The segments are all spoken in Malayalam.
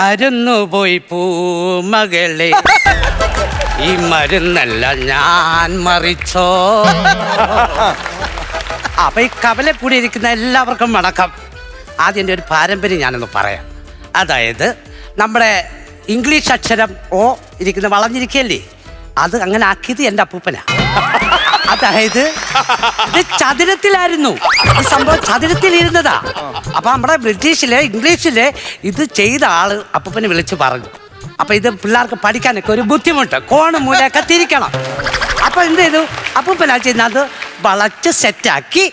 മരുന്നു പോയി പൂമകളെ. ഈ മരുന്നല്ല ഞാൻ മറിച്ചോ. അപ്പൊ ഈ കവലെ കൂടി ഇരിക്കുന്ന എല്ലാവർക്കും വണക്കം. ആദ്യം എന്റെ ഒരു പാരമ്പര്യം ഞാനൊന്ന് പറയാം. അതായത് നമ്മുടെ ഇംഗ്ലീഷ് അക്ഷരം ഓ ഇരിക്കുന്ന വളഞ്ഞിരിക്കല്ലേ അത് അങ്ങനെ ആക്കിയത് എന്റെ അപ്പൂപ്പനാ. അതായത് ഇത് ചതുരത്തിലായിരുന്നു. ഈ സംഭവം ചതുരത്തിലിരുന്നതാ. അപ്പൊ നമ്മുടെ ബ്രിട്ടീഷിൽ ഇംഗ്ലീഷിൽ ഇത് ചെയ്ത ആൾ അപ്പൂപ്പനെ വിളിച്ച് പറഞ്ഞു. അപ്പൊ ഇത് പിള്ളേർക്ക് പഠിക്കാനൊക്കെ ഒരു ബുദ്ധിമുട്ട്. കോണ് മൂലയൊക്കെ തിരിക്കണം. അപ്പൊ എന്ത് ചെയ്തു? അപ്പൂപ്പനാ ചെയ്യുന്നത് അത് വളച്ച് സെറ്റാക്കി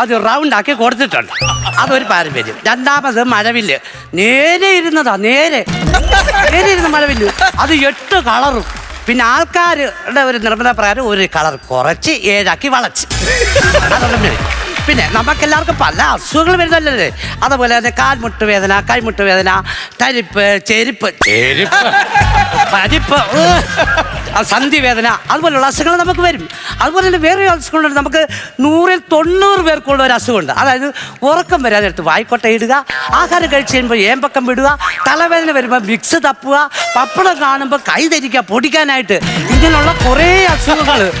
അത് റൗണ്ട് ആക്കി കൊടുത്തിട്ടുണ്ട്. അതൊരു പാരമ്പര്യം. രണ്ടാമത് മഴവില്ല്. നേരെ ഇരുന്നതാ നേരെ. നേരെ ഇരുന്ന മഴവില്ല്. അത് എട്ട് കളറും. പിന്നെ ആൾക്കാരുടെ ഒരു നിർബന്ധ പ്രകാരം ഒരു കളർ കുറച്ച് ഏഴാക്കി വളച്ച്. പിന്നെ- നമുക്ക് നമുക്കെല്ലാവർക്കും പല അസുഖങ്ങൾ വരുന്നല്ലേ അതുപോലെ തന്നെ കാൽമുട്ട് വേദന കൈമുട്ട് വേദന തരിപ്പ് ചെരുപ്പ്. ചെരുപ്പ്? പരിപ്പ് സന്ധി വേദന അതുപോലെയുള്ള അസുഖങ്ങൾ നമുക്ക് വരും. അതുപോലെ തന്നെ വേറെ അസുഖങ്ങളുണ്ട് നമുക്ക് നൂറിൽ തൊണ്ണൂറ് പേർക്കുള്ള ഒരു അസുഖമുണ്ട്. അതായത് ഉറക്കം വരാതെ എടുത്ത് വായിക്കോട്ട ഇടുക. ആഹാരം കഴിച്ച് കഴിയുമ്പോൾ ഏമ്പക്കം വിടുക. തലവേദന വരുമ്പോൾ മിക്സ് തപ്പുക. പപ്പടം കാണുമ്പോൾ കൈ ധരിക്കുക പൊടിക്കാനായിട്ട്. ഇങ്ങനെയുള്ള കുറേ അസുഖങ്ങൾ.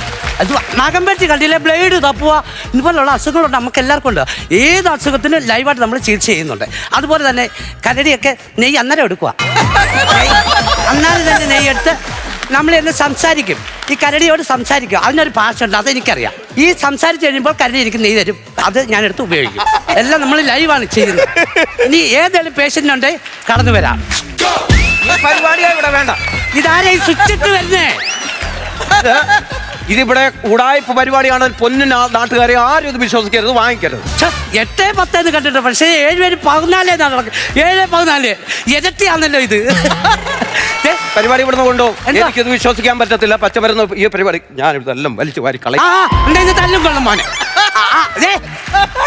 അത് നാഗമ്പേട്ടി കണ്ടില്ലേ? ബ്ലേഡ് തപ്പുക. ഇതുപോലുള്ള അസുഖങ്ങളുണ്ട് നമുക്ക് എല്ലാവർക്കും ഉണ്ട് ഏത് അസുഖത്തിനും ലൈവായിട്ട് നമ്മൾ ചികിത്സ ചെയ്യുന്നുണ്ട്. അതുപോലെ തന്നെ കരടിയൊക്കെ നെയ്യ് അന്നേരം എടുക്കുക അന്നേരം തന്നെ നെയ്യ് എടുത്ത് നമ്മൾ എന്ന് സംസാരിക്കും. ഈ കരടിയോട് സംസാരിക്കും. അതിനൊരു ഭാഷ ഉണ്ട് അതെനിക്കറിയാം. ഈ സംസാരിച്ച് കഴിയുമ്പോൾ കരടി എനിക്ക് നെയ്യ് തരും. അത് ഞാൻ എടുത്ത് ഉപയോഗിക്കും. എല്ലാം നമ്മൾ ലൈവാണ് ചെയ്യുന്നത്. ഇനി ഏതെങ്കിലും പേഷ്യന്റുണ്ട് കടന്നു വരാം. പരിപാടിയാ ഇവിടെ വേണ്ട. ഇതാരെ ഈ സ്വിച്ചിട്ട് വരുന്നേ? ഇതിവിടെ ഉടായ്പ പരിപാടിയാണ് പൊന്നു നാട്ടുകാരെ ആരും ഇത് വിശ്വസിക്കരുത് വാങ്ങിക്കരുത്. എട്ട് പത്ത് എന്ന് കണ്ടിട്ട് പക്ഷേ ഏഴ് പേര് പതിനാലേ ഏഴ് പതിനാല് ഇരട്ടിയാണല്ലോ ഇത്. പരിപാടി ഇവിടുന്ന് കൊണ്ടോ? എനിക്കിത് വിശ്വസിക്കാൻ പറ്റത്തില്ല പച്ചമരുന്ന് ഈ പരിപാടി ഞാൻ ഇതെല്ലാം വലിച്ചു വാരി കളയും. തല്ലും കൊള്ളും മോനെ?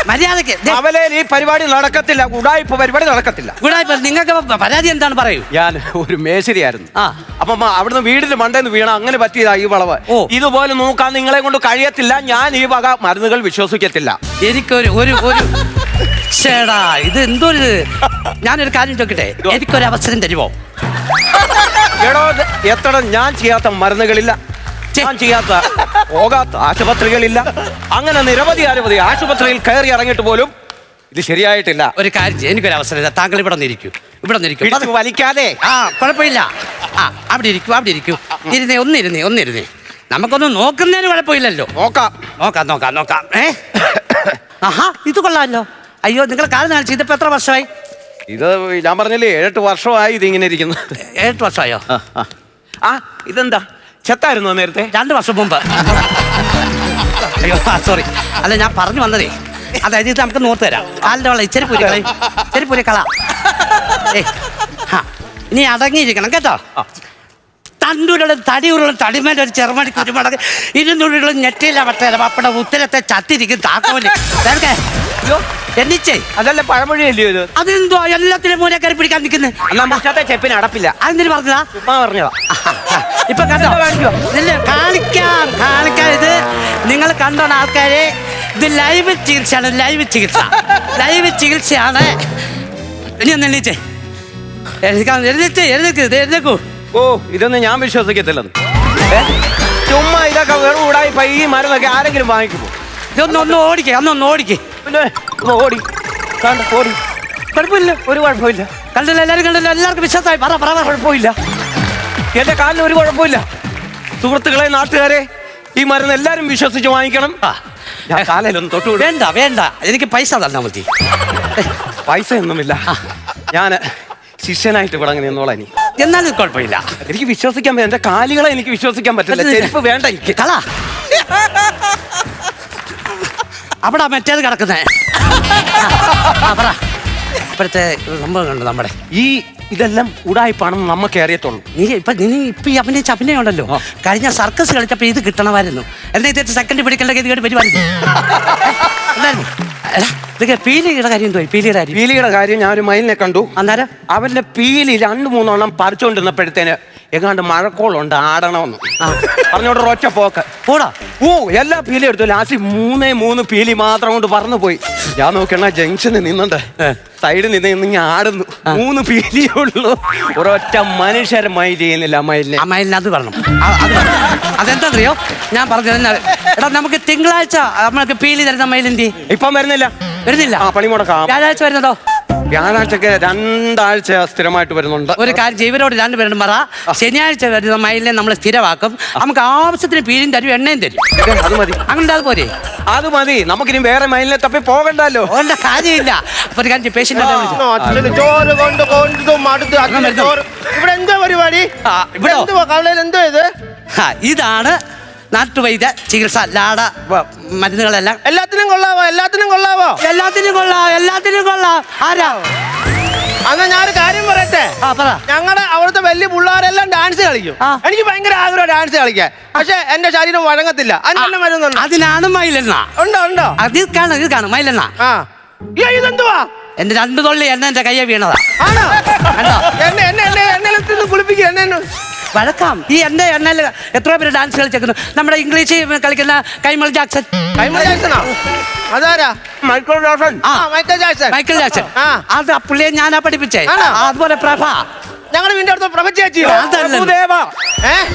മര്യാദയ്ക്ക് അവലെ ഈ പരിപാടി നടക്കത്തില്ല ഉടായ്പ പരിപാടി നടക്കത്തില്ല. ഗുഡായിപ്പ് നിങ്ങൾക്ക് പരാതി എന്താണ് പറയൂ? ഞാൻ ഒരു മേശരിയായിരുന്നു. ആ. അപ്പം അവിടുന്ന് വീടിന്റെ മണ്ടേന്ന് വീണ അങ്ങനെ പറ്റിയതാ ഈ വളവ്. ഓ. ഇതുപോലെ നോക്കാൻ നിങ്ങളെ കൊണ്ട് കഴിയത്തില്ല ഞാൻ ഈ വക മരുന്നുകൾ വിശ്വസിക്കത്തില്ല. എനിക്കൊരു ഒരു ഒരു. ചേടാ ഇത് എന്തൊരു ഞാനൊരു കാര്യം ചോദിക്കട്ടെ? എനിക്കൊരു അവസരം തരുമോ എടോ ഇത് എത്ര ഞാൻ ചെയ്യാത്ത മരുന്നുകളില്ല. ഞാൻ ചെയ്യാത്ത പോകാത്ത ആശുപത്രികളില്ല. അങ്ങനെ നിരവധി അനവധി ആശുപത്രിയിൽ കയറി ഇറങ്ങിയിട്ട് പോലും ഇത് ശരിയായിട്ടില്ല. ഒരു കാര്യം എനിക്കൊരു അവസരം താങ്കൾ ഇവിടെ നിന്നിരിക്കൂ ഇവിടെ നിന്നിരിക്കൂ വലിക്കാതെ. ആ കുഴപ്പമില്ല. ആ അവിടെ ഇരിക്കൂ അവിടെ ഇരിക്കൂ. ഇരുന്നേ ഒന്നിരുന്നേ ഒന്നിരുന്നേ. നമുക്കൊന്ന് നോക്കുന്നതിന് കുഴപ്പമില്ലല്ലോ. നോക്കാം. നോക്കാം നോക്കാം നോക്കാം. ഏ? ആഹാ ഇത് കൊള്ളാമല്ലോ. അയ്യോ നിങ്ങൾ കാലം കാണിച്ചു ഇതിപ്പോ എത്ര വർഷമായി? ഇത് ഞാൻ പറഞ്ഞില്ലേ ഏഴെട്ട് വർഷമായി ഇത് ഇങ്ങനെ ഇരിക്കുന്നു ഏഴെട്ട് വർഷമായോ. ആ ഇതെന്താ? ചെത്തായിരുന്നോ നേരത്തെ? രണ്ട് വർഷം മുമ്പ്. അയ്യോ സോറി അല്ല ഞാൻ പറഞ്ഞു വന്നതേ. അതായത് ഇത് നമുക്ക് നോർത്ത് തരാം. കാലിന്റെ വെള്ളം ഇച്ചിരി പൂരി കളയും ഇച്ചിരി പൂരി കള ഏ ആ ഇനി അടങ്ങിയിരിക്കണം കേട്ടോ. തണ്ടൂരുള്ള തടിയൂരുള്ള തടിമേന്റെ ഒരു ചെറുമണി കുരുമടക്ക് ഇരുന്നൂറുള്ള ഞെട്ടിയില്ല വട്ടേല പപ്പടം ഉത്തരത്തെ ചത്തിരിക്കും താക്കോൽ. എന്നിച്ചേ. അതല്ല പഴമൊഴിയല്ലേ ഇത്? അതെന്തോ എല്ലാത്തിനും മൂലക്കാരി പിടിക്കാൻ നിൽക്കുന്നത് ചെപ്പിന് അടപ്പില്ല. അതെന്തിനു പറഞ്ഞതാ? ചുമ്മാ പറഞ്ഞതാ. ഇപ്പൊ കണ്ടോ? ഇല്ല കാണിക്കാം. കാണിക്കാം ഇത് നിങ്ങൾ കണ്ടോണ ആൾക്കാരെ? ഇത് ലൈവ് ചികിത്സയാണ് ലൈവ് ചികിത്സ. ലൈവ് ചികിത്സയാണ്. ഇനി ഒന്ന് എഴുതിച്ചേ എഴുതിക്കാം എഴുതിക്കൂ ഇത് ഓ ഇതൊന്നും ഞാൻ വിശ്വസിക്കത്തില്ല? ചുമ്മാ ഇതൊക്കെ വെറും കൂടായി പൈ മരുന്നൊക്കെ ആരെങ്കിലും വാങ്ങിക്കുമോ? ഇതൊന്നും ഒന്ന് ഓടിക്കേ അന്നൊന്ന് ഓടിക്കേ. പിന്നെ ഓടി. കണ്ട ഓടി. കുഴപ്പമില്ല ഒരു കുഴപ്പമില്ല. കണ്ടല്ലോ എല്ലാവരും കണ്ടല്ലോ എല്ലാവർക്കും വിശ്വാസമായി. പറ പറ പറ. കുഴപ്പമില്ല. എന്റെ കാലിന് ഒരു കുഴപ്പമില്ല. സുഹൃത്തുക്കളെ നാട്ടുകാരെ ഈ മരുന്ന് എല്ലാരും വിശ്വസിച്ച് വാങ്ങിക്കണം. ഞാൻ കാലയിലൊന്ന് തൊട്ടു വിടും വേണ്ട വേണ്ട. എനിക്ക് പൈസ തന്നാ മതി. പൈസ ഒന്നുമില്ല. ഞാൻ ശിഷ്യനായിട്ട് ഇവിടെ അങ്ങനെ നിന്നോളാം ഇനി. എന്നാലും കുഴപ്പമില്ല. എനിക്ക് വിശ്വസിക്കാൻ പറ്റില്ല. എന്റെ കാലുകളെ എനിക്ക് വിശ്വസിക്കാൻ പറ്റില്ല. ചെരുപ്പ് വേണ്ട എനിക്ക്. കള. അവിടെ മറ്റേത് കിടക്കുന്നേ. ആ, പറ. സംഭവം കണ്ടു നമ്മുടെ. ഈ ഇതെല്ലാം ഉടായ്പാണെന്ന് നമുക്ക് അറിയത്തുള്ളൂ. നീ ഇപ്പൊ നീ ഇപ്പൊ അവന്റെ അഭിനയിച്ച ഉണ്ടല്ലോ. കഴിഞ്ഞ സർക്കസ് കളിച്ചപ്പോ ഇത് കിട്ടണമായിരുന്നു. എന്താ ഇതേ സെക്കൻഡ് പിടിക്കേണ്ട ഗതികേട് ഇതൊക്കെ പീലിയുടെ കാര്യം എന്തോ പീലിയുടെ കാര്യം? പീലിയുടെ കാര്യം ഞാൻ ഒരു മയിലിനെ കണ്ടു. അന്നേരം? അവന്റെ പീലി രണ്ടു മൂന്നെണ്ണം പറിച്ചുകൊണ്ടിരുന്നപ്പോഴത്തേന് എങ്ങാണ്ട് മഴക്കോളുണ്ട് ആടണമെന്ന്. പറഞ്ഞോണ്ട് ഒറ്റ പോക്ക്. പോടാ. ഓ എല്ലാ പീലി എടുത്തു. ലാസ്റ്റ് മൂന്നേ മൂന്ന് പീലി മാത്രം കൊണ്ട് പറന്നു പോയി ഞാൻ നോക്കണ ജംഗ്ഷനിൽ നിന്നുണ്ട് സൈഡിൽ നിന്ന് ഇങ്ങനെ ആടുന്നു. മൂന്ന് പീലിയേ ഉള്ളൂ. ഒരൊറ്റ മനുഷ്യർ മൈ ചെയ്യുന്നില്ല മയിലിനെ അമ്മയിൽ അത് പറഞ്ഞു. അതെന്താണെന്നറിയോ ഞാൻ പറഞ്ഞത് എടാ നമുക്ക് തിങ്കളാഴ്ച നമ്മൾക്ക് പീലി തരുന്ന മയിലിന്റെ ഇപ്പം വരുന്നില്ല. വരുന്നില്ല. ആ പണി മുടക്കാം വ്യാഴാഴ്ച വരുന്നതോ? വ്യാഴാഴ്ചക്ക് രണ്ടാഴ്ച സ്ഥിരമായിട്ട് വരുന്നുണ്ട്. ഒരു കാര്യം ജീവനോട് ഇവരോട് രണ്ടുപേരും പറ ശനിയാഴ്ച വരുന്ന മയിലിനെ നമ്മൾ സ്ഥിരമാക്കും. നമുക്ക് ആവശ്യത്തിന് പീരും തരും എണ്ണയും തരും. അത് മതി. അങ്ങനെ അത് പോരെ? അത് മതി. നമുക്കിനി വേറെ മയിലിനെ തപ്പി പോകണ്ടല്ലോ. ഓണ്ട കാര്യമില്ല. അപ്പൊ ഒരു കാര്യം പേഷ്യന്റ് ചോറ് കൊണ്ട് കൊണ്ട് ഇവിടെ എന്താ പരിപാടി? ആ, ഇവിടോ? എന്തുവാ കവലയിൽ എന്തോ ഇത്? ഇതാണ് നാട്ടുവൈദ്യ ചികിത്സ ലാട വ- മരുന്നുകളെല്ലാം എല്ലാത്തിനും കൊള്ളാവോ എല്ലാത്തിനും കൊള്ളാവോ എല്ലാത്തിനും കൊള്ളാം എല്ലാത്തിനും കൊള്ളാം ആരാ എന്നാ ഞാനൊരു കാര്യം പറയട്ടെ ആ പറ ഞങ്ങളുടെ അവിടുത്തെ വലിയ പിള്ളേരെല്ലാം ഡാൻസ് കളിക്കും ആ. എനിക്ക് ഭയങ്കര ആഗ്രഹം ഡാൻസ് കളിക്കാൻ പക്ഷെ എന്റെ ശരീരം വഴങ്ങത്തില്ല മരുന്നുണ്ട് അതിനാണ് മയിലെണ്ണ ഉണ്ടോ ഉണ്ടോ അത് കാണും ഇത് കാണും മയിലെണ്ണ ആ അയ്യോ, ഇതെന്തുവാ എന്റെ രണ്ടു തൊള്ളി എണ്ണ എന്റെ കയ്യെ വീണതാ ആണോ കണ്ടോ എന്നെ എന്നെ എന്നെ എന്നെ കുളിപ്പിക്കുക എന്നെ എന്നെ വഴക്കാം. ഈ എന്റെ എണ്ണയിൽ എത്ര പേര് ഡാൻസ് കളിച്ചേക്കുന്നു നമ്മുടെ ഇംഗ്ലീഷ് കളിക്കുന്ന കൈമൾ ജാക്സൺ. കൈമൾ ജാക്സണോ? അതാരാ? മൈക്കിൾ ജോൺസൺ ആ മൈക്കിൾ ജാക്സൺ. Michael Jackson. ആ. അത് ആ പുള്ളിയെ ഞാനാ പഠിപ്പിച്ചേ? അതുപോലെ പ്രഭ. ഞങ്ങളുടെ നിന്റെ അടുത്ത് പ്രഭ. ഏ?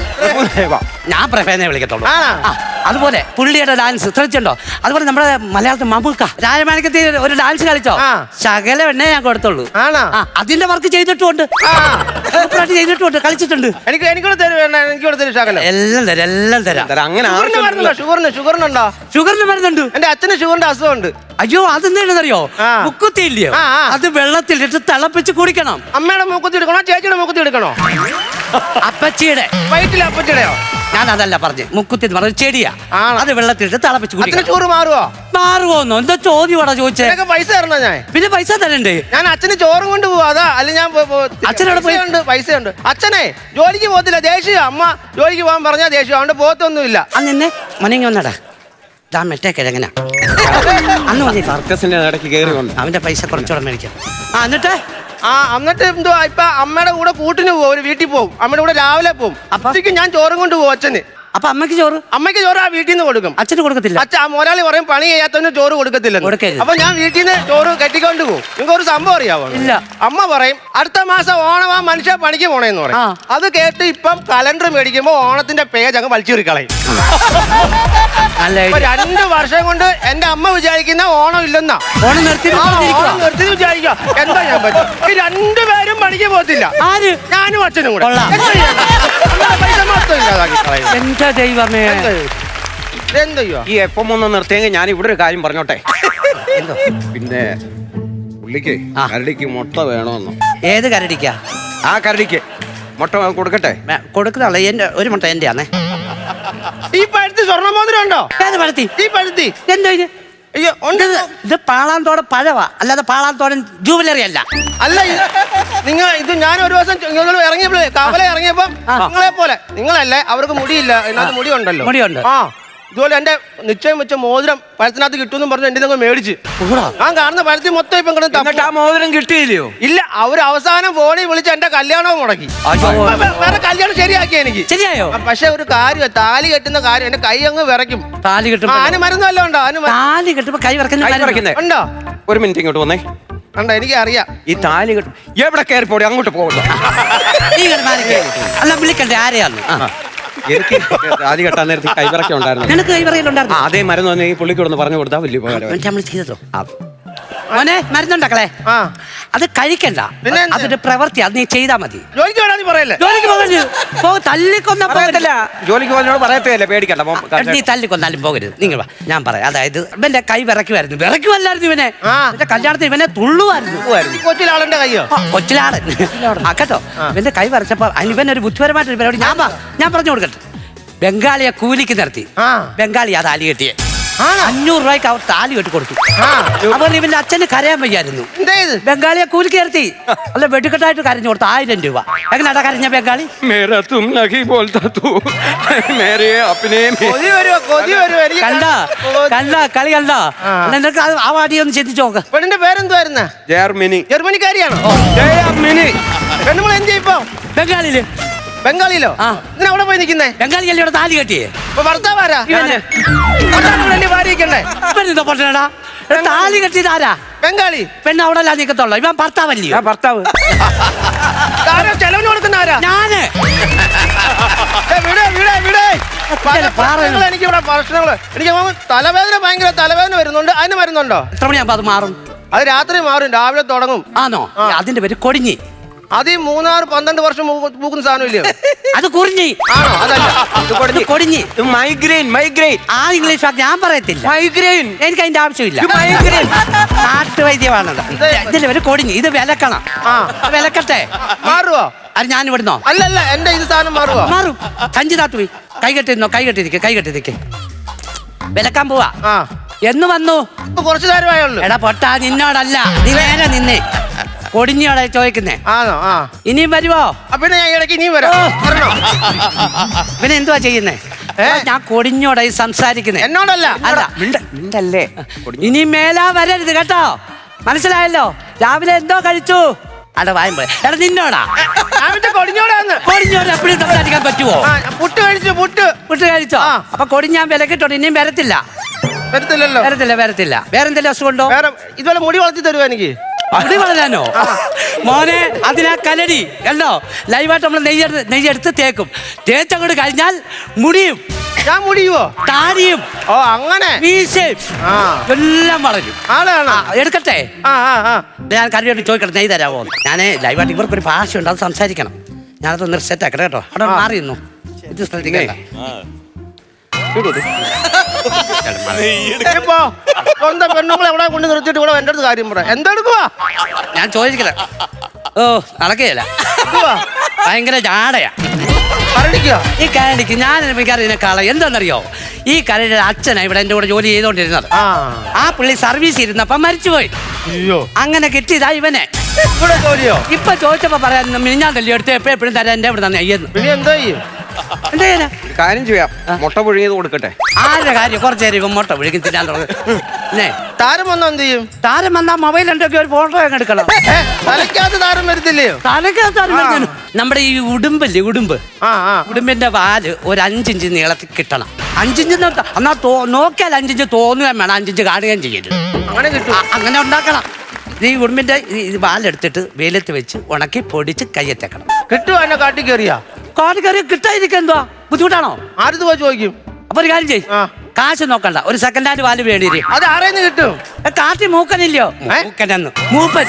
ഞാൻ പ്രഭേനെ വിളിക്കത്തുള്ളൂ. ആ, അതുപോലെ പുള്ളിയുടെ ഡാൻസ് ശ്രദ്ധിച്ചുണ്ടോ അതുപോലെ നമ്മുടെ മലയാളത്തിൽ മമുക്ക രാജമാണിക്കത്തിൽ ഒരു ഡാൻസ് കളിച്ചോ. ശകല എണ്ണേ ഞാൻ കൊടുത്തുള്ളൂ. അതിന്റെ വർക്ക് ചെയ്തിട്ടുണ്ട് ചെയ്തിട്ടുണ്ട് കളിച്ചിട്ടുണ്ട്. എനിക്ക് എനിക്കൂടെ തരും എണ്ണ എനിക്കൂടെ തരും ശകലം. എല്ലാം തരാം എല്ലാം തരാം. അങ്ങനെ ഷുഗറിന് ഷുഗറിന് ഷുഗറിനുണ്ടോ ഷുഗറിന് മരുന്നുണ്ട് എന്റെ അച്ഛന് ഷുഗറിന്റെ അസുഖമുണ്ട്. അയ്യോ അതെന്താണെന്നറിയോ. മുക്കുത്തി ഇല്ലയോ അത് വെള്ളത്തിൽ ഇട്ട് വെള്ളത്തിലിട്ട് തിളപ്പിച്ച് കുടിക്കണം. അമ്മയുടെ മൂക്കുത്തി എടുക്കണോ ചേച്ചിയുടെ മൂക്കുത്തി എടുക്കണോ? അപ്പച്ചിയുടെ. വയറ്റിലെ അപ്പച്ചിയുടെയോ? ഞാൻ അതല്ല പറഞ്ഞു. മുക്കുത്തി പറഞ്ഞ ചെടിയാ. അത് വെള്ളത്തിലിട്ട് തിളപ്പിച്ച് കുടിക്കണം. ചോറ് മാറുവോ? മാറുമോന്നോ എന്താ ചോദ്യമാടാ ചോദിച്ചേ? നിനക്ക് പൈസ തരണോ ഞാൻ? പിന്നെ പൈസ തരണ്ടേ? ഞാൻ അച്ഛന് ചോറ് കൊണ്ട് പോവാ അതാ. അല്ല ഞാൻ അച്ഛനോട് ഉണ്ട് പൈസയുണ്ട് പൈസയുണ്ട്. അച്ഛനെ ജോലിക്ക് പോകത്തില്ല ദേഷ്യം. അമ്മ ജോലിക്ക് പോകാൻ പറഞ്ഞാ ദേഷ്യം. അവിടെ പോത്തൊന്നുമില്ല അങ്ങനെ മനങ്ങി വന്നടാ. ഞാൻ മെറ്റേ കിഴങ്ങനാ. അന്ന് സർക്കസിന്റെ ഇടയ്ക്ക് കയറി വന്നു അവന്റെ പൈസ കുറച്ചുകൂടെ മേടിക്കാം. ആ എന്നിട്ട്? ആ എന്നിട്ട് എന്തോ ഇപ്പൊ അമ്മയുടെ കൂടെ കൂട്ടിന് പോകും ഒരു വീട്ടിൽ പോകും അമ്മയുടെ കൂടെ രാവിലെ പോകും അപ്പൊ? അപ്പത്തേക്ക് ഞാൻ ചോറും കൊണ്ട് പോകും അച്ഛന്. അപ്പൊ അമ്മയ്ക്ക് ചോറ്? അമ്മയ്ക്ക് ചോറ് ആ വീട്ടിൽ നിന്ന് കൊടുക്കും. അച്ഛന് കൊടുക്കത്തില്ല? അച്ഛൻ ആ മോരാളി പറയും പണി ചെയ്യാത്തവന് ചോറ് കൊടുക്കത്തില്ല കൊടുക്കരുത്. അപ്പൊ ഞാൻ വീട്ടിൽ നിന്ന് ചോറ് കെട്ടിക്കൊണ്ട് പോകും നിങ്ങൾക്ക് ഒരു സംഭവം അറിയാവോ? ഇല്ല. അമ്മ പറയും അടുത്ത മാസം ഓണം ആ മനുഷ്യ പണിക്ക് പോണേന്ന് പറയും. ആ. അത് കേട്ട് ഇപ്പം കലണ്ടർ മേടിക്കുമ്പോ ഓണത്തിന്റെ പേജ് അങ്ങ് വലിച്ചെറി കളയും നല്ല ഇപ്പൊ idea. രണ്ട് വർഷം കൊണ്ട് എന്റെ അമ്മ വിചാരിക്കുന്ന ഓണം ഇല്ലെന്നാ? ഓണം നിർത്തി ആ, ഓണം നിർത്തി വിചാരിക്കുക എന്താ ഞാൻ പറ്റും? ഈ രണ്ടുപേരും പണിക്ക് പോകത്തില്ല. ആര്? ഞാനും അച്ഛനും കൂടെ. കൊള്ളാം. എന്താ ചെയ്യാനാ? നമ്മുടെ പൈസ മൊത്തം ഇല്ലാതാക്കി കളയും. എന്റെ ദൈവമേ? എന്താ ഇത്? ഈ എപ്പം ഒന്ന് നിർത്തിയെങ്കിൽ ഞാൻ ഇവിടെ ഒരു കാര്യം പറഞ്ഞോട്ടെ? എന്തോ? പിന്നെ പുള്ളിക്ക് ആ. കരടിക്ക് മുട്ട വേണമെന്ന് ഏത് കരടിക്കാ? ആ കരടിക്ക്. മുട്ട കൊടുക്കട്ടെ? കൊടുക്കുന്നതാളെ എന്റെ ഒരു മുട്ട എന്റെ ആണേ ഈ പഴുത്തി സ്വർണമോതിരം ഉണ്ടോ ഏത് പഴത്തി? ഈ പഴുത്തി. എന്തോ ഇത്? അയ്യോ ഉണ്ട്. ഇത് ഇത് പാളാന്തോടൻ പഴവാ. അല്ലാതെ പാളാന്തോടൻ ജൂബിലറി അല്ല. അല്ല ഇത് നിങ്ങൾ ഇത് ഞാൻ ഒരു ദിവസം നിങ്ങൾ ഇറങ്ങിയപ്പോഴേ കവല ഇറങ്ങിയപ്പോ നിങ്ങളെ പോലെ നിങ്ങളല്ലേ അവർക്ക് മുടിയില്ല. ഇതിനകത്ത് മുടി ഉണ്ടല്ലോ മുടിയുണ്ട്. ആ. ഇതുപോലെ എന്റെ നിശ്ചയം വെച്ച മോതിരം പഴത്തിനകത്ത് കിട്ടുമെന്ന് പറഞ്ഞു എന്റെ നിങ്ങൾ മേടിച്ച്. ഞാൻ കാണുന്ന പഴത്തിൽ മൊത്തം ഇപ്പം കിടന്ന് ആ. മോതിരം കിട്ടിയില്ലയോ? ഇല്ല അവർ അവസാനം ഫോണിൽ വിളിച്ച് എന്റെ കല്യാണവും മുടക്കി. വേറെ കല്യാണം ശരിയാക്കി എനിക്ക്? ശരിയായോ? പക്ഷെ ഒരു കാര്യം താലി കെട്ടുന്ന കാര്യം എന്റെ കൈ അങ്ങ് വിറയ്ക്കും. താലി കെട്ടും ആന മരുന്ന് വല്ലതും ഉണ്ടോ? ആന താലി കെട്ടുമ്പോ കൈ കൈ ഉണ്ടോ? ഒരു മിനിറ്റ് ഇങ്ങോട്ട് വന്നേ. ഉണ്ടോ? എനിക്ക് അറിയാം ഈ താലി കെട്ടും എവിടെ കയറി പോടി? അങ്ങോട്ട് പോകണ്ട. അല്ല വിളിക്കണ്ടേ? ആരെയാന്ന്? ആ. എനിക്ക് താലി കെട്ടാൻ നേരത്തെ കൈവിറക്കം ഉണ്ടായിരുന്നു. നിനക്ക് കൈ ആ പറയലുണ്ടായിരുന്നു അതേ മരുന്ന് വന്ന് ഈ പുള്ളിക്ക് ഒന്ന് പറഞ്ഞു കൊടുത്താൽ വലിയ ഉപകാരം നമ്മൾ ചെയ്തതോ? മോനെ മരുന്നുണ്ടാക്കളെ ആ. അത് കഴിക്കണ്ട. പിന്നെ എന്ത്? അതൊരു പ്രവൃത്തി അത് നീ ചെയ്താ മതി. ജോലിക്ക് വേണമെന്ന് നീ പറയല്ലേ? ജോലിക്ക് പോകരുത് പോ തല്ലിക്കൊന്ന പറയത്തില്ല. ജോലിക്ക് പോകുന്നതിനോട് പറയത്തില്ല പേടിക്കണ്ട. മോൻ നീ തല്ലിക്കൊന്നാലും പോകരുത്. നിങ്ങൾ വാ ഞാൻ പറയാം. അതായത് ഇവന്റെ കൈ വിറയ്ക്കുമായിരുന്നു വിറയ്ക്കുമല്ലായിരുന്നു ഇവനെ. ആ. ഇവന്റെ കല്യാണത്തിന് ഇവനെ തുള്ളുമായിരുന്നു ഈ കൊച്ചിലാളന്റെ കയ്യോ? ആ, കൊച്ചിലാണ് ആ കേട്ടോ. ഇവന്റെ കൈ വരച്ചപ്പോ അതിന് ഇവനൊരു ബുദ്ധിപരമായിട്ടൊരു പരിപാടി. ഞാൻ പ- ഞാൻ പറഞ്ഞു കൊടുക്കട്ടെ. ബംഗാളിയെ കൂലിക്ക് നിർത്തി. ആ. ബംഗാളി അത് അലി കെട്ടിയെ. ആണോ? അഞ്ഞൂറ് രൂപയ്ക്ക് അവർ താലി വെട്ടി കൊടുത്തു. അവർ ഇവന്റെ അച്ഛന് കരയാൻ വയ്യായിരുന്നു. ബംഗാളിയെ കൂലി കയർത്തി. അല്ല വെടിക്കെട്ടായിട്ട് കരഞ്ഞു കൊടുത്തു ആയിരം രൂപ. എങ്ങനെയാ കരഞ്ഞ ബംഗാളി? കണ്ട? കണ്ട? കളി കണ്ട? നിനക്ക് ആ വാടി ഒന്ന് ചിന്തിച്ചു നോക്ക്. പെണ്ണിന്റെ പേരെന്തുവായിരുന്നു? ജർമ്മനി. ജർമ്മനിക്കാരിയാണോ ജർമ്മനി പെണ്ണുമ്പോൾ എന്ത് ചെയ്യും ബംഗാളിയിൽ ബംഗാളിയിലോ? ആ. ഇങ്ങനെ അവിടെ പോയി നിൽക്കുന്നേ? ബംഗാളി അല്ലേ ഇവിടെ താലി കെട്ടിയേ? അപ്പൊ ഭർത്താവാരാ ഇവന്. ഭാര്യയ്ക്കണ്ടേ ഇവനെന്താ പറഞ്ഞടാ? താലി കെട്ടിയത് ആരാ? ബംഗാളി. പെണ്ണ് അവിടെ അല്ല നിൽക്കത്തുള്ളൂ ഇവൻ ഭർത്താവല്ലയോ ഭർത്താവ്. ആരാ ചെലവിന് കൊടുക്കുന്ന ആരാ? ഞാൻ. ഏ, വിട്, വിട്, വിട്. പല ഇങ്ങനെ പറയുന്നു. പ്രശ്നങ്ങൾ എനിക്ക് ഇവിടെ പ്രശ്നങ്ങൾ. എനിക്ക് തോന്നുന്നു തലവേദന ഭയങ്കര തലവേദന വരുന്നുണ്ട്. അതിന് വരുന്നുണ്ടോ എത്ര മണിയാകുമ്പോ അത് മാറും? അത് രാത്രി മാറും രാവിലെ തുടങ്ങും. ആണോ? അതിന്റെ പേര് കൊടിഞ്ഞി. അത് ഈ മൂന്നാറ് പന്ത്രണ്ട് വർഷം പൂക്കുന്ന സാധനമില്ലേ? അത് കുറിഞ്ഞി. ആണോ? അതല്ല. ഇത് കൊടിഞ്ഞി. മൈഗ്രെയിൻ മൈഗ്രെയിൻ ആ ഇംഗ്ലീഷ് വാക്ക് ഞാൻ പറയത്തില്ല. മൈഗ്രെയിൻ എനിക്ക് അതിന്റെ ആവശ്യമില്ല. മൈഗ്രെയിൻ നാട്ടുവൈദ്യമാണത് ഇതിന്റെ ഒരു കൊടിഞ്ഞി. ഇത് വിലക്കണം. ആ. ഇത് വിലക്കട്ടെ? മാറുവോ? അത് ഞാൻ ഇവിടുന്നോ? അല്ലല്ല എന്റെ ഇത് സാധനം മാറുവോ? മാറും. കഞ്ചി താത്തു പോയി. കൈ കെട്ടിരുന്നോ? കൈ കെട്ടി നിൽക്ക് കൈ കെട്ടി നിൽക്ക് വിലക്കാൻ പോവാ. ആ. എന്ന് വന്നു? ഇപ്പൊ കുറച്ചു നേരമായുള്ളൂ. എടാ പൊട്ടാ നിന്നോടല്ല. നീ നേരെ നിന്നേ. കൊടിഞ്ഞോടെ ചോദിക്കുന്നേ. ആണോ? ആ. ഇനിയും വരുവോ? അപ്പൊ പിന്നെ ഞാൻ ഇടയ്ക്ക് ഇനിയും വരാം. വരണോ? പിന്നെ എന്തുവാ ചെയ്യുന്നേ? ഏ? ഞാൻ കൊടിഞ്ഞോടായി സംസാരിക്കുന്നേ. എന്നോടല്ല. അല്ല. മിണ്ടല്ലേ? ഇനി മേലാ വരരുത് കേട്ടോ. മനസ്സിലായല്ലോ? രാവിലെ എന്തോ കഴിച്ചു? അട വായും പോയി. എടാ നിന്നോടാ. ഞാൻ വിട്ട് കൊടിഞ്ഞോടാന്ന്. കൊടിഞ്ഞോട് എപ്പോഴും സംസാരിക്കാൻ പറ്റുമോ ആ പുട്ട് കഴിച്ചു പുട്ട്. പുട്ട് കഴിച്ചോ? ആ. അപ്പൊ കൊടിഞ്ഞാൻ വിലക്കിട്ടോണ്ട്. ഇനിയും വരത്തില്ല. വരത്തില്ലല്ലോ. വരത്തില്ല വരത്തില്ല. വേറെന്തെങ്കിലും അസുഖമുണ്ടോ? വേറെ ഇതുപോലെ മുടി വളർത്തി തരുവോ എനിക്ക്? മുടി വളരാനോ മോനെ അതിനാ കലടി കണ്ടോ? ലൈവായിട്ട് നമ്മൾ നെയ്യെടുത്ത് നെയ്യെടുത്ത് തേക്കും. തേച്ചങ്ങോട്ട് കഴിഞ്ഞാൽ മുടിയും ഞാൻ മുടിയുവോ? താടിയും ഓ അങ്ങനെ? വീശയും ആ. എല്ലാം വളരും. ആളാണ്? എടുക്കട്ടെ? ആ ആ ആ. ഞാൻ കരുവായിട്ട് ചോദിക്കട്ടെ നെയ് തരാമോ ഞാൻ ലൈവായിട്ട് ഇവർക്കൊരു ഭാഷയുണ്ട് അത് സംസാരിക്കണം. ഞാനത് സെറ്റ് ആക്കട്ടെ കേട്ടോ. അവിടെ മാറി നിന്നു ഇത് ശ്രദ്ധിക്കണ്ട. ഇപ്പോ സ്വന്തം പെണ്ണുങ്ങളെ എവിടെ കൊണ്ട് നിർത്തിയിട്ട് ഇവിടെ എന്റെ അടുത്ത് കാര്യം പറ എന്തെടുക്കുവാ ഞാൻ ചോദിക്കല ഓ നടക്കുകയില്ല ഭയങ്കര ജാടയാ. പറഞ്ഞിക്കുക ഈ കരടിക്ക് ഞാൻ എനിക്കറിയുന്ന കള എന്താണെന്നറിയോ? ഈ കരയുടെ അച്ഛനാ ഇവിടെ എന്റെ കൂടെ ജോലി ചെയ്തോണ്ടിരുന്നത് ആ. പുള്ളി സർവീസ് ഇരുന്നപ്പം മരിച്ചുപോയി. അയ്യോ. അങ്ങനെ കിട്ടിയതാ ഇവനെ. ഇവിടെ ജോലിയോ? ഇപ്പൊ ചോദിച്ചപ്പോ പറയാൻ മിനിഞ്ഞാൻ തല്ലി എടുത്ത്? എപ്പോഴും എപ്പോഴും തരാൻ എന്റെ ഇവിടെ തന്നെ അയ്യെന്ന് പിന്നെ എന്താ ചെയ്യും? എന്താ ചെയ്യാനാ കാര്യം ചെയ്യാം. മുട്ട പുഴുങ്ങിയത് കൊടുക്കട്ടെ. ആരുടെ കാര്യം? കുറച്ച് നേരം മുട്ട വിളിക്കും തിന്നാൻ തുടങ്ങി. താരം വന്നാ എന്ത് ചെയ്യും? താരം വന്നാ മൊബൈൽ ഉണ്ടൊക്കെ ഒരു ഫോട്ടോ അങ്ങ് എടുക്കണം. ഏ തലയ്ക്കകത്ത് താരം വരുത്തില്ലയോ? താരം വരുന്നതിന്. നമ്മുടെ ഈ ഉടുമ്പല്ലേ ഉടുമ്പ്? ആ ആ. ഉടുമ്പിന്റെ വാൽ ഒരു അഞ്ചിഞ്ച് നീളത്തിൽ കിട്ടണം. അഞ്ചിഞ്ച് നോക്ക- എന്നാ തോ നോക്കിയാൽ അഞ്ചിഞ്ച് തോന്നുകയും വേണം. അഞ്ചിഞ്ച് കാണുകയും ചെയ്യരുത്. അങ്ങനെ കിട്ടും. ആ, അങ്ങനെ ഉണ്ടാക്കണം. ഈ ഉടുമ്പിന്റെ ഈ ഈ വാലെടുത്തിട്ട് വെയിലത്ത് വെച്ച് ഉണക്കി പൊടിച്ച് കയ്യെത്തേക്കണം. കിട്ടും എന്നെ കാട്ടി കയറിയാ കാട് കയറി കിട്ടാതിരിക്കുക എന്തുവാ? ബുദ്ധിമുട്ടാണോ? ആരും പോയി ചോദിക്കും? അപ്പൊ ഒരു കാര്യം ചെയ്യും. ആ. കാശ് നോക്കണ്ട. ഒരു സെക്കൻഡ് ഹാൻഡ് വാൽ വേണ്ടി വരും. അത് ആരെന്ന് കിട്ടും? ഏ, കാട്ടി മൂക്കനില്ലയോ? ഏ? മൂക്കനെന്ന്. മൂപ്പൻ.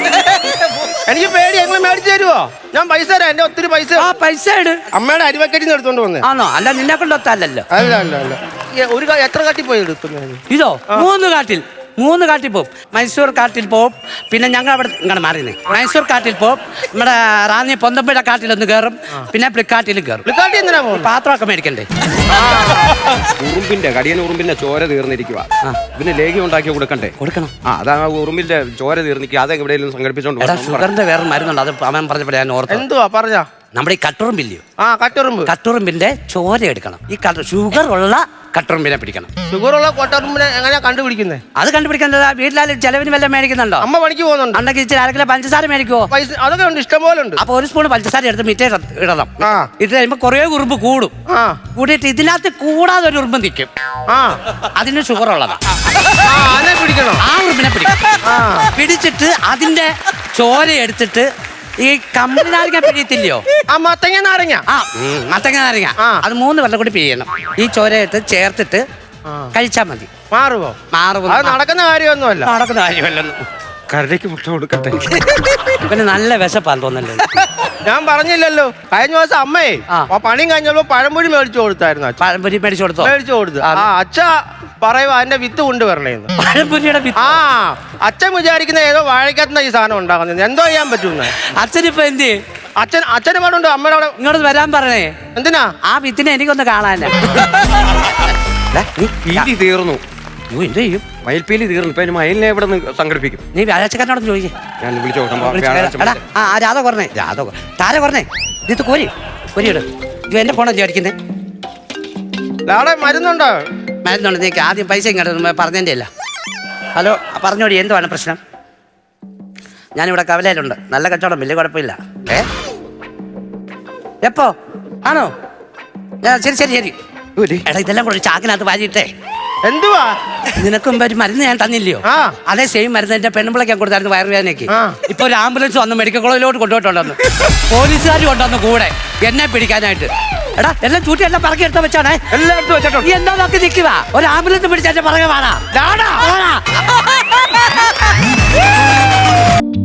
എനിക്ക് പേടി. എങ്ങനെ മേടിച്ചു തരുവോ? ഞാൻ പൈസ തരാം. എന്റെ ഒത്തിരി പൈസ. ആ പൈസ ഇട്. അമ്മയുടെ അരിവക്കറ്റിന്ന് എടുത്തോണ്ട് വന്നേ. ആണോ? അല്ല നിന്നെ കൊണ്ടൊത്തല്ലോ അല്ല അല്ല അല്ല. ഒരു ക- എത്ര കട്ടി പോയി എടുക്കുന്നത് ഇതോ? മൂന്ന് കാട്ടിൽ. മൂന്ന് കാട്ടിൽ പോവും. മൈസൂർ കാട്ടിൽ പോവും. പിന്നെ ഞങ്ങൾ അവിടെ ഇങ്ങനെ മാറിയത് മൈസൂർ കാട്ടിൽ പോവും. നമ്മുടെ റാന്നി പൊന്തമ്പുഴ കാട്ടിൽ ഒന്ന് കയറും പിന്നെ പ്ലിക്കാട്ടിൽ കയറും പ്ലിക്കാട്ടിൽ എന്തിനാ പോകും പാത്രമൊക്കെ മേടിക്കണ്ടേ? ഉറുമ്പിന്റെ കടിയൻ ഉറുമ്പിന്റെ ചോര തീർന്നിരിക്കുക പിന്നെ ലേഖ്യം ഉണ്ടാക്കി കൊടുക്കണ്ടേ? കൊടുക്കണം. ആ അതാ ഉറുമ്പിന്റെ ചോര തീർന്നിരിക്കുക അത് എവിടെയെങ്കിലും സംഘടിപ്പിച്ചോണ്ട്. ഷുഗറിന്റെ വേറെ മരുന്നുണ്ട്. അത് അവൻ പറഞ്ഞപ്പോൾ ഞാൻ ഓർത്തു എന്തുവാ? പറഞ്ഞ. നമ്മുടെ ഈ കട്ടുറുമ്പില്ലയോ ആ കട്ടുറുമ്പ്. കട്ടുറുമ്പിന്റെ ചോര എടുക്കണം. ഈ ഷുഗർ ഉള്ള കട്ടുറുമ്പിനെ പിടിക്കണം. ഷുഗർ ഉള്ള കട്ടുറുമ്പിനെ എങ്ങനെയാ കണ്ടുപിടിക്കുന്നത് അത് കണ്ടുപിടിക്കാൻ വീട്ടിലെ ചെലവിന് വല്ലതും മേടിക്കുന്നുണ്ടോ? അമ്മ പണിക്ക് പോകുന്നുണ്ട്. ഉണ്ടെങ്കിൽ ഇച്ചിരി അര കിലോ പഞ്ചസാര മേടിക്കുവോ? അതൊക്കെ ഉണ്ട് ഇഷ്ടം പോലെ ഉണ്ട്. അപ്പൊ ഒരു സ്പൂൺ പഞ്ചസാര എടുത്ത് മിറ്റേ ഇടണം. ആ. ഇട്ട് കഴിയുമ്പോ കുറേ ഉറുമ്പ് കൂടും. ആ. കൂടിയിട്ട് ഇതിനകത്ത് കൂടാതെ ഒരു ഉറുമ്പ് നിൽക്കും ആ. അതിന് ഷുഗർ ഉള്ളതാ. പിടിക്കണോ. ആ ഉറുമ്പിനെ പിടിക്കണം. പിടിച്ചിട്ട് അതിന്റെ ചോര എടുത്തിട്ട് ഈ കമ്പനി നാരങ്ങ പിഴിയത്തില്ലയോ? ആ മത്തങ്ങ നാരങ്ങ. ആ മത്തങ്ങ നാരങ്ങ. ആ. അത് മൂന്ന് വെള്ളം കൂടി പിഴിയണം. ഈ ചോര എടുത്ത് ചേർത്തിട്ട് ആ. കഴിച്ചാൽ മതി. മാറുവോ? മാറും അത് നടക്കുന്ന കാര്യമൊന്നുമല്ല. നടക്കുന്ന കാര്യമല്ലെന്ന് കരടിക്ക് മുട്ട കൊടുക്കട്ടെ? പിന്നെ നല്ല വിശപ്പാന്ന് തോന്നല്ലോ ഞാൻ പറഞ്ഞില്ലല്ലോ. കഴിഞ്ഞ ദിവസം അമ്മയെ ആ. ആ പണിയും കഴിഞ്ഞപ്പോ പഴംപൊരി മേടിച്ചു കൊടുത്തായിരുന്നു അച്ഛൻ. പഴംപൊരി മേടിച്ചു കൊടുത്തോ? മേടിച്ചു കൊടുത്തു. ആ അച്ഛ പറയുക അതിന്റെ വിത്ത് കൊണ്ടുവരണേന്ന് പഴംപൊരിയുടെ വിത്ത്? ആ അച്ഛൻ വിചാരിക്കുന്ന ഏതോ വാഴക്കത്തുന്ന ഈ സാധനം ഉണ്ടാകുന്നത് എന്തോ ചെയ്യാൻ പറ്റുമെന്ന്. അച്ഛനിപ്പോ എന്ത്? അച്ഛൻ അച്ഛന് പാടുണ്ട് അമ്മയുടെ അവിടെ ഇങ്ങോട്ട് വരാൻ പറഞ്ഞേ എന്തിനാ? ആ വിത്തിനെ എനിക്കൊന്ന് കാണാനല്ല തീർന്നു. എന്ത് ചെയ്യും? മയിൽപ്പീലി തീർന്നു. ഇപ്പൊ ഇനി മയിലിനെ എവിടെ നിന്ന് സംഘടിപ്പിക്കും? നീ വ്യാഴാഴ്ചക്കാരനോട് ചോദിക്കേ. ഞാൻ വിളിച്ചു നോക്കാം വാ, വിളിച്ച് വ്യാഴാഴ്ച എടാ, ആ ആ, രാധ പറഞ്ഞേ രാധ കൊ- താര പറഞ്ഞേ ഇത് കോരി എന്റെ ഫോണല്ലേ മരുന്നുണ്ടോ? മരുന്നുണ്ട് നീക്കി ആദ്യം പൈസ ഇങ്ങോട്ട് പറഞ്ഞതിന്റെ അല്ല. ഹലോ പറഞ്ഞോടി എന്തുവാണ് പ്രശ്നം? ഞാനിവിടെ കവലയിലുണ്ട്. നല്ല കച്ചവടം വലിയ കുഴപ്പമില്ല. ഏ? എപ്പോ? ആണോ? ശരി ശരി ശരി. എടാ ഇതെല്ലാം കൂടെ ചാക്കിനകത്ത് വാരിയിട്ടേ. എന്തുവാ? നിനക്ക് മുമ്പ് ഒരു മരുന്ന് ഞാൻ തന്നില്ലയോ? അതേ സെയിം മരുന്ന് എന്റെ പെണ്ണുമ്പിളയ്ക്ക് ഞാൻ കൊടുത്തായിരുന്നു വയറുവേദനയ്ക്ക്. ഇപ്പൊ ഒരു ആംബുലൻസ് വന്ന് മെഡിക്കൽ കോളേജിലോട്ട് കൊണ്ടുപോയിട്ടുണ്ടെന്ന്. പോലീസുകാർ കൊണ്ടുവന്ന് കൂടെ. എന്നെ പിടിക്കാനായിട്ട്. എടാ എല്ലാം ചൂട്ടി എല്ലാം പറക്കി എടുത്ത വെച്ചാണേ. എല്ലാം എടുത്ത് വെച്ചിട്ടുണ്ട്. നീ എന്താ നോക്കി നിൽക്കുക ഒരു ആംബുലൻസ് പിടിച്ച എന്റെ പറകെ വേണം